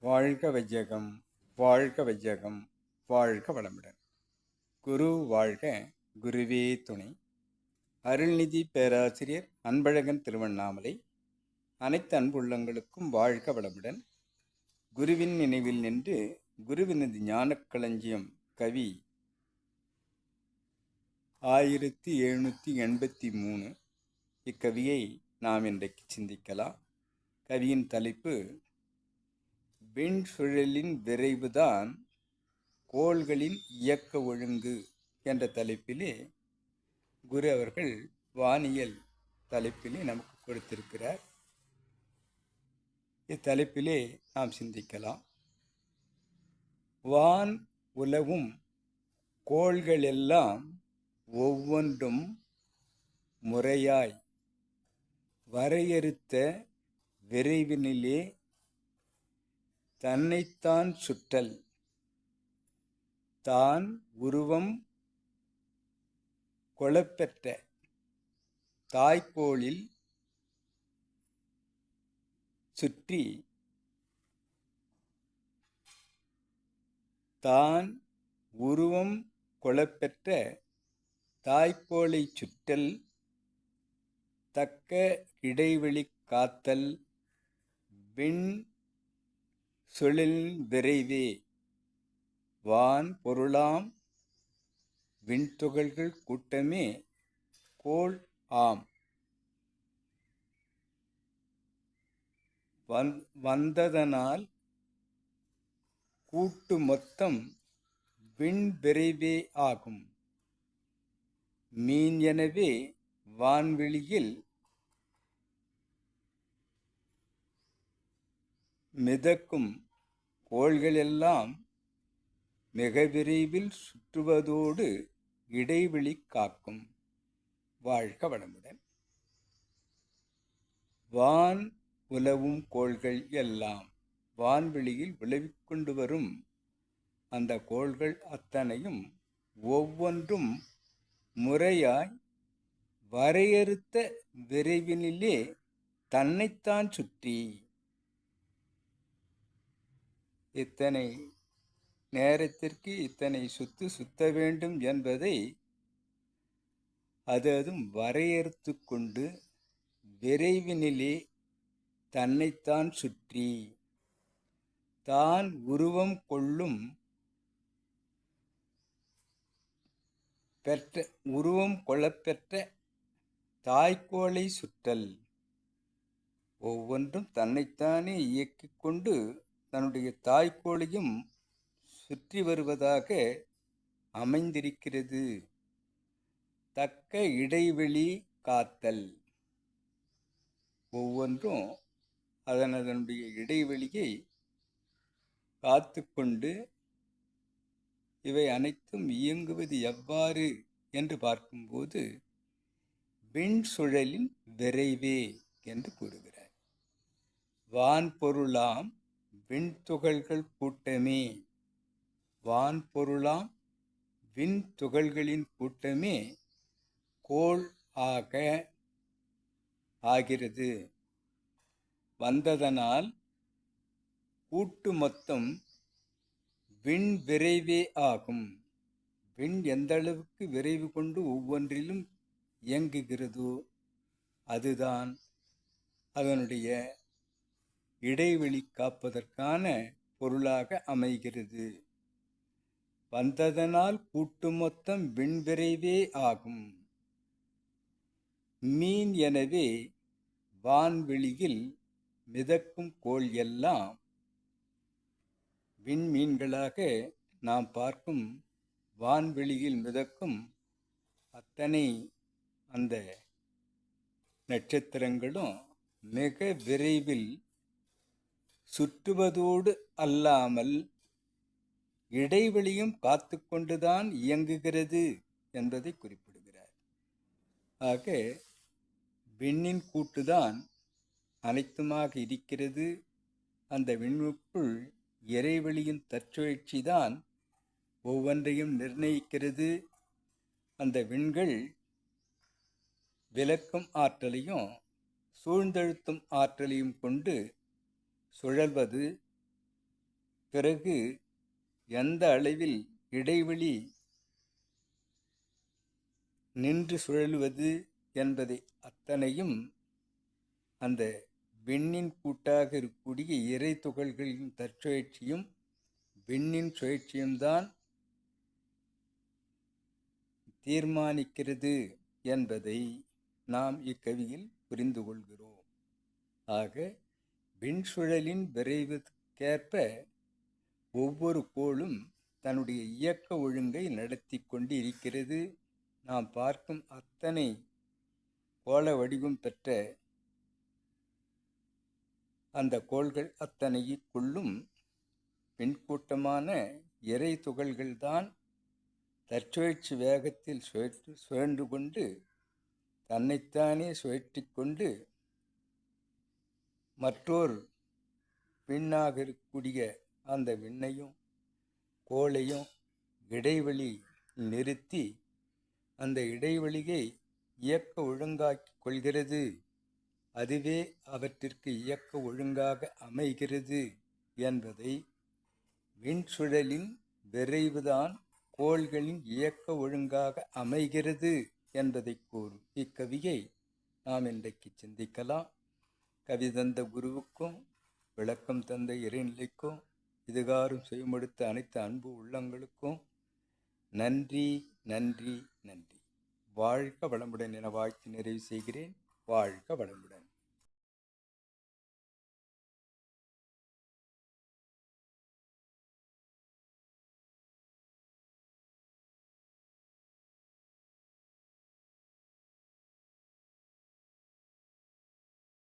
வாழ்க வையகம் வாழ்க வையகம் வாழ்க வளமுடன். குரு வாழ்க குருவே துணை. அருள்நிதி பேராசிரியர் அன்பழகன் திருவண்ணாமலை. அனைத்து அன்புள்ளங்களுக்கும் வாழ்க வளமுடன். குருவின் நினைவில் நின்று குருவினது ஞானக்களஞ்சியம் கவி ஆயிரத்தி எழுநூற்றி எண்பத்தி மூணு. இக்கவியை நாம் இன்றைக்கு சிந்திக்கலாம். கவியின் தலைப்பு விண் சுழலின் விரைவுதான் கோள்களின் இயக்க ஒழுங்கு என்ற தலைப்பிலே குரு அவர்கள் வானியல் தலைப்பிலே நமக்கு கொடுத்திருக்கிறார். இத்தலைப்பிலே நாம் சிந்திக்கலாம். வான் உலவும் கோள்கள் எல்லாம் ஒவ்வொன்றும் முறையாய் வரையறுத்த விரைவினிலே தன்னைத்தான் சுற்றல். தான் உருவம் கொளப்பெற்ற. தாய்க்கோளில் சுற்றி. தான் உருவம் கொளப்பெற்ற. தாய்க்கோளை சுற்றல். தக்க இடைவெளி காத்தல். விண் சுழல் விரைவே. வான் பொருளாம் விண்துகள்கள் கூட்டமே கோள் ஆம். வந் வந்ததனால் கூட்டு மொத்தம் விண் விரைவே ஆகும். மீன் எனவே வான்வெளியில் மிதக்கும் கோள்களெல்லாம் மிக விரைவில் சுற்றுவதோடு இடைவெளி காக்கும். வாழ்க வளமுடன். வான் உலவும் கோள்கள் எல்லாம் வான்வெளியில் விளைவிக்கொண்டு வரும். அந்த கோள்கள் அத்தனையும் ஒவ்வொன்றும் முறையாய் வரையறுத்த விரைவினிலே தன்னைத்தான் சுற்றி இத்தனை நேரத்திற்கு இத்தனை சுத்து சுத்த வேண்டும் என்பதை அது அதுவும் வரையறுத்து கொண்டு விரைவினிலே தன்னைத்தான் சுற்றி தான் உருவம் கொள்ளும் பெற்ற உருவம் கொள்ளப்பெற்ற தாய்க்கோளை சுற்றல் ஒவ்வொன்றும் தன்னைத்தானே இயக்கிக் கொண்டு தன்னுடைய தாய்க்கோழியும் சுற்றி வருவதாக அமைந்திருக்கிறது. தக்க இடைவெளி காத்தல். ஒவ்வொன்றும் அதன் அதனுடைய இடைவெளியை காத்து கொண்டு இவை அனைத்தும் இயங்குவது எவ்வாறு என்று பார்க்கும்போது விண் சுழலின் விரைவே என்று கூறுகிறார். வான் பொருளாம் விண்துகள்கள் கூட்டமே. வான் பொருளாம் விண்துகள்களின் கூட்டமே கோள் ஆக ஆகிறது. வந்ததனால் கூட்டு மொத்தம் விண் விரைவே ஆகும். விண் எந்த அளவுக்கு விரைவு கொண்டு ஒவ்வொன்றிலும் இயங்குகிறதோ அதுதான் அதனுடைய இடைவெளி காப்பதற்கான பொருளாக அமைகிறது. வந்ததனால் கூட்டு மொத்தம் விண்விரைவே ஆகும். மீன் எனவே வான்வெளியில் மிதக்கும் கோள் எல்லாம் விண்மீன்களாக நாம் பார்க்கும் வான்வெளியில் மிதக்கும் அத்தனை அந்த நட்சத்திரங்களும் மிக விரைவில் சுற்றுவதோடு அல்லாமல் இடைவெளியும் காத்து கொண்டுதான் இயங்குகிறது என்பதை குறிப்பிடுகிறார். ஆக விண்ணின் கூட்டுதான் அனைத்துமாக இருக்கிறது. அந்த விண்ணுக்குள் இறைவெளியின் தற்சுழற்சி தான் ஒவ்வொன்றையும் நிர்ணயிக்கிறது. அந்த விண்கள் விளக்கும் ஆற்றலையும் சூழ்ந்தழுத்தும் ஆற்றலையும் கொண்டு சுழல்வது பிறகு எந்த அளவில் இடைவெளி நின்று சுழலுவது என்பதை அத்தனையும் அந்த விண்ணின் கூட்டாக இருக்கக்கூடிய இறை துகள்களின் தற்சுழற்சியும் விண்ணின் சுழற்சியும் தான் தீர்மானிக்கிறது என்பதை நாம் இக்கவியில் புரிந்து கொள்கிறோம். ஆக விண்சுழலின் விரைவுக்கேற்ப ஒவ்வொரு கோளும் தன்னுடைய இயக்க ஒழுங்கை நடத்தி கொண்டு இருக்கிறது நாம் பார்க்கும் அத்தனை கோள வடிவம் பெற்ற அந்த கோள்கள் அத்தனைக்குள்ளும் பின்கூட்டமான இறை துகள்கள்தான் தற்சுழற்சி வேகத்தில் சுழற்று சுழன்று கொண்டு தன்னைத்தானே சுழற்றி கொண்டு மற்றொரு விண்ணாக இருக்கக்கூடிய அந்த விண்ணையும் கோளையும் இடைவெளி நிறுத்தி அந்த இடைவெளியை இயக்க ஒழுங்காக்கி கொள்கிறது. அதுவே அவற்றிற்கு இயக்க ஒழுங்காக அமைகிறது என்பதை விண்சுழலின் விரைவுதான் கோள்களின் இயக்க ஒழுங்காக அமைகிறது என்பதை கூறும் இக்கவியை நாம் இன்றைக்கு சிந்திக்கலாம். கவி தந்த குருவுக்கும் விளக்கம் தந்த இறைநிலைக்கும் இதுகாரும் செய்யமெடுத்த அனைத்து அன்பு உள்ளங்களுக்கும் நன்றி நன்றி நன்றி. வாழ்க வளமுடன் என வாழ்த்து நிறைவு செய்கிறேன். வாழ்க வளமுடன்.